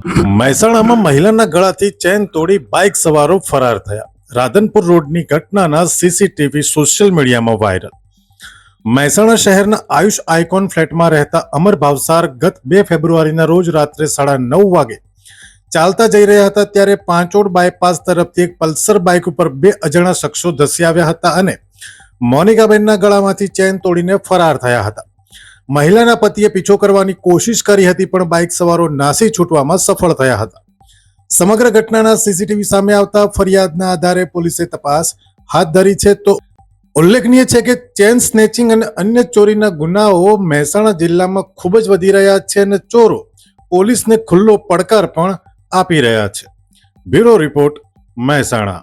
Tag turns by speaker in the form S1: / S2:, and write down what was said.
S1: મહેસાણામાં મહિલાના ગળાથી ચેન તોડી બાઇક સવારો ફરાર થયા. રાધનપુર રોડની ઘટનાના સીસીટીવી સોશિયલ મીડિયામાં વાયરલ. મહેસાણા શહેરના આયુષ આઇકોન ફ્લેટમાં રહેતા અમર ભાવસાર ગત બે ફેબ્રુઆરીના રોજ રાત્રે સાડા નવ વાગે ચાલતા જઈ રહ્યા હતા ત્યારે પાંચોડ બાયપાસ તરફથી એક પલ્સર બાઇક ઉપર બે અજાણા શખ્સો ધસી આવ્યા હતા અને મોનિકાબેનના ગળામાંથી ચેન તોડીને ફરાર થયા હતા. મહિલાના પતિએ પીછો કરવાની કોશિશ કરી હતી, પણ બાઇક સવારો નાસી છૂટવામાં સફળ થયા હતા. સમગ્ર ઘટનાના સીસીટીવી સામે આવતા ફરિયાદના આધારે પોલીસે તપાસ હાથ ધરી છે તો ઉલ્લેખનીય છે કે ચેન સ્નેચિંગ અને અન્ય ચોરીના ગુનાઓ મહેસાણા જિલ્લામાં ખૂબ જ વધી રહ્યા છે અને ચોરો પોલીસને ખુલ્લો પડકાર પણ આપી રહ્યા છે. Bureau report Mehsana.